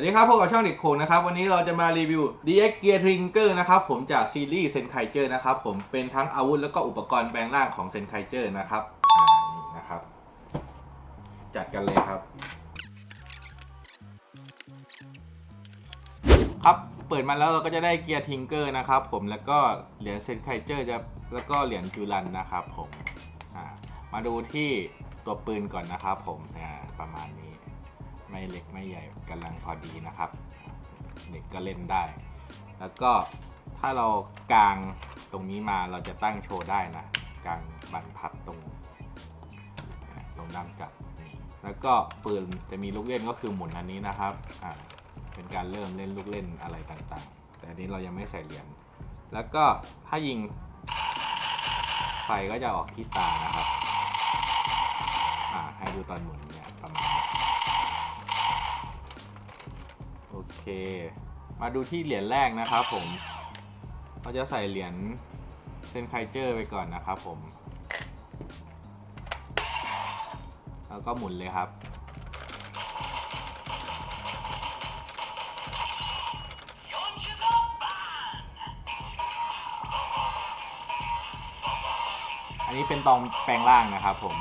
วัสดีครับพบกับช่องเด็กโคงนะครับ วันนี้เราจะมารีวิว DX Gear Trigger นะครับผมจากซีรีส์ Senkaiger นะครับผมเป็นทั้งอาวุธแล้วก็อุปกรณ์แปลงร่างของ Senkaiger นะครับอ่านี่นะครับ จัดกันเลยครับ ครับเปิดมาแล้วเราก็จะได้เกียร์ทิงเกอร์นะครับผมแล้วก็เหรียญเซนไคเจอร์จะแล้วก็เหรียญจูรันนะครับผมอ่ามาดูที่ตัวปืนก่อนนะครับผมอ่าประมาณนี้ ไม่เล็กไม่ใหญ่กำลังพอดีนะครับ เด็กก็เล่นได้ แล้วก็ถ้าเรากางตรงนี้มาเราจะตั้งโชว์ได้นะกางบันพับตรงตรงด้ามจับแล้วก็ปืนจะมีลูกเล่นก็คือหมุนอันนี้นะครับอ่าเป็นการเริ่มเล่นลูกเล่นอะไรต่างๆ แต่อันนี้เรายังไม่ใส่เหรียญแล้วก็ถ้ายิงไฟก็จะออกที่ตานะครับอ่าให้ดูตอนหมุนเนี่ย มาดูที่เหรียญแรกนะครับผม เราจะใส่เหรียญเซนไคเจอร์ไปก่อนนะครับผม แล้วก็หมุนเลยครับอันนี้เป็นตองแปลงร่างนะครับผม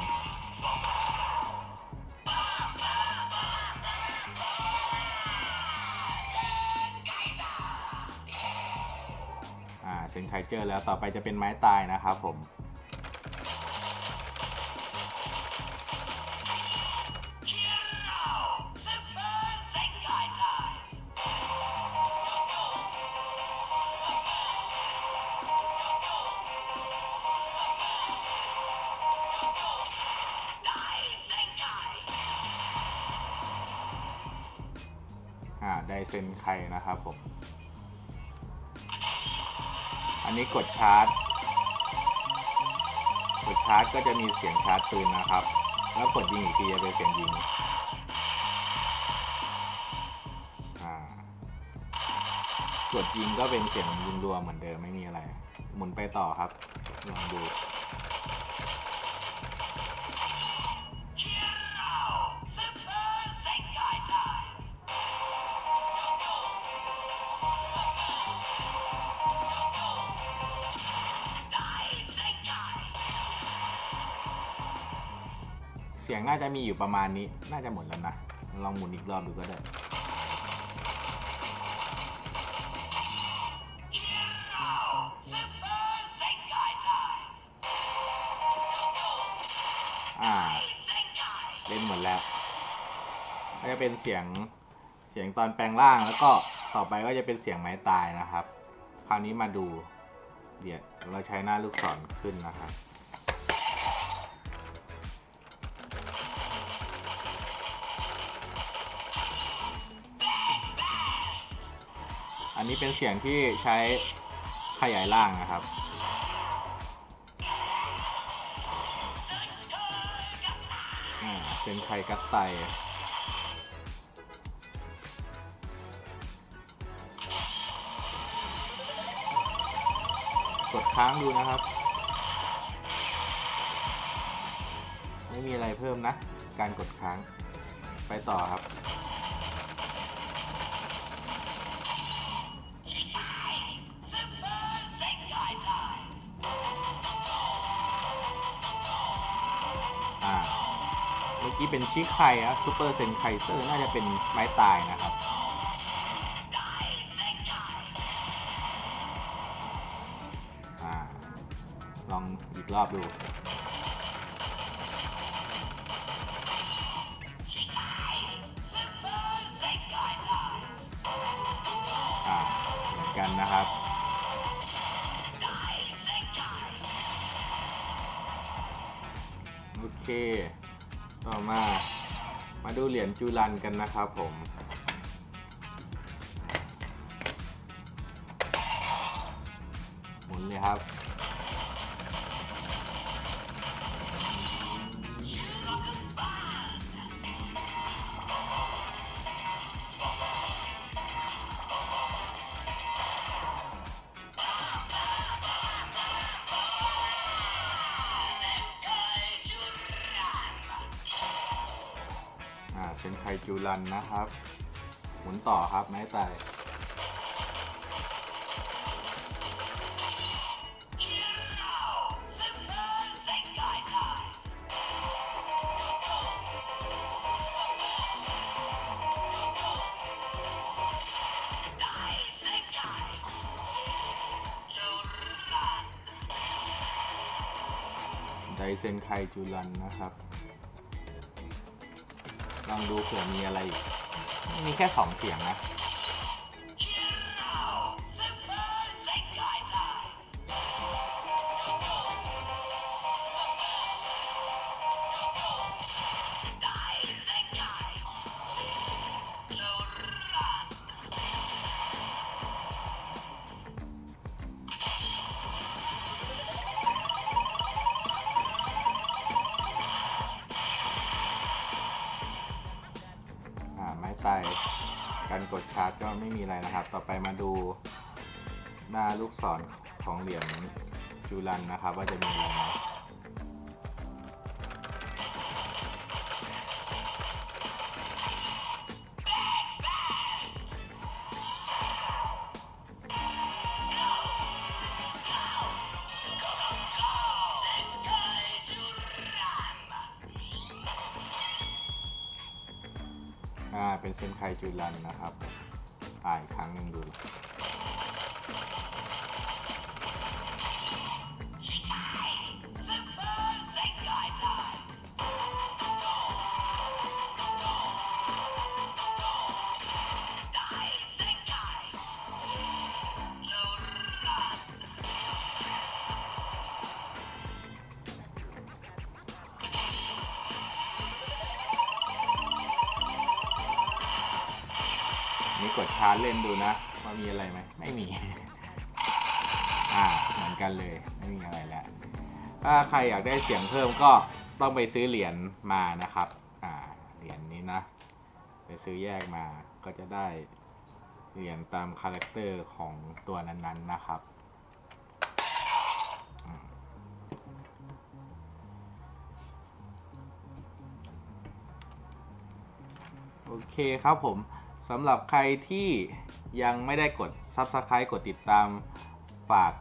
นไคเจอร์แล้วต่อไปจะเป็นไม้ตายนะครับผม อ่า ไดเซนไคนะครับผม อันนี้กดชาร์จ กดชาร์จก็จะมีเสียงชาร์จปืนนะครับ แล้วกดยิงอีกทีจะเป็นเสียงยิงกดยิงก็เป็นเสียงยิงรัวเหมือนเดิมไม่มีอะไร หมุนไปต่อครับลองดู สียงน่าจะมีอยู่ประมาณนี้ น่าจะหมดแล้วนะ ลองหมุนอีกรอบดูก็ได้ อ่า เล่นหมดแล้วก็จะเป็นเสียง เสียงตอนแปลงร่าง แล้วก็ต่อไปก็จะเป็นเสียงไม้ตายนะครับ คราวนี้มาดู เดี๋ยวเราใช้หน้าลูกศรขึ้นนะครับ อันนี้เป็นเสียงที่ใช้ขยายล่างนะครับ เซนไคกัตไตกดค้างดูนะครับ ไม่มีอะไรเพิ่มนะ การกดค้าง ไปต่อครับ อ่าเมื่อกี้เป็นชิคไคอะซูเปอร์เซนไคเซอร์น่าจะเป็นไม้ตายนะครับอลองอีกรอบดู โอเค ต่อมา มาดูเหรียญจุลันกันนะครับผม หมุนเลยครับ เชนไคจูรันนะครับ หมุนต่อครับไม้ตายไดเซนไคจูรันนะครับ ลองดูเผื่อมีอะไรอีกมีแค่สองเสียงนะ การกดชาร์จก็ไม่มีอะไรนะครับ ต่อไปมาดูหน้าลูกศรของเหรียญจุลันนะครับ ว่าจะมีอะไรไหม เป็นเซนไคจูรันนะครับอ่านอีกครั้งหนึ่งดู กดชาร์จเล่นดูนะว่ามีอะไรไหมไม่มี อ่าเหมือนกันเลยไม่มีอะไรแล้ว ถ้าใครอยากได้เสียงเพิ่มก็ต้องไปซื้อเหรียญมานะครับ อ่าเหรียญนี้นะ ไปซื้อแยกมาก็จะได้เหรียญตามคาแรคเตอร์ของตัวนั้นๆนะครับโอเคครับผม สำหรับใครที่ยังไม่ได้กด Subscribe กดติดตามฝาก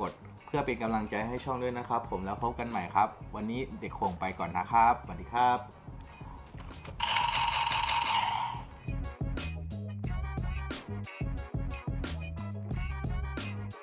กดเพื่อเป็นกำลังใจให้ช่องด้วยนะครับ ผมแล้วพบกันใหม่ครับ วันนี้เด็กคงไปก่อนนะครับสวัสดีครับ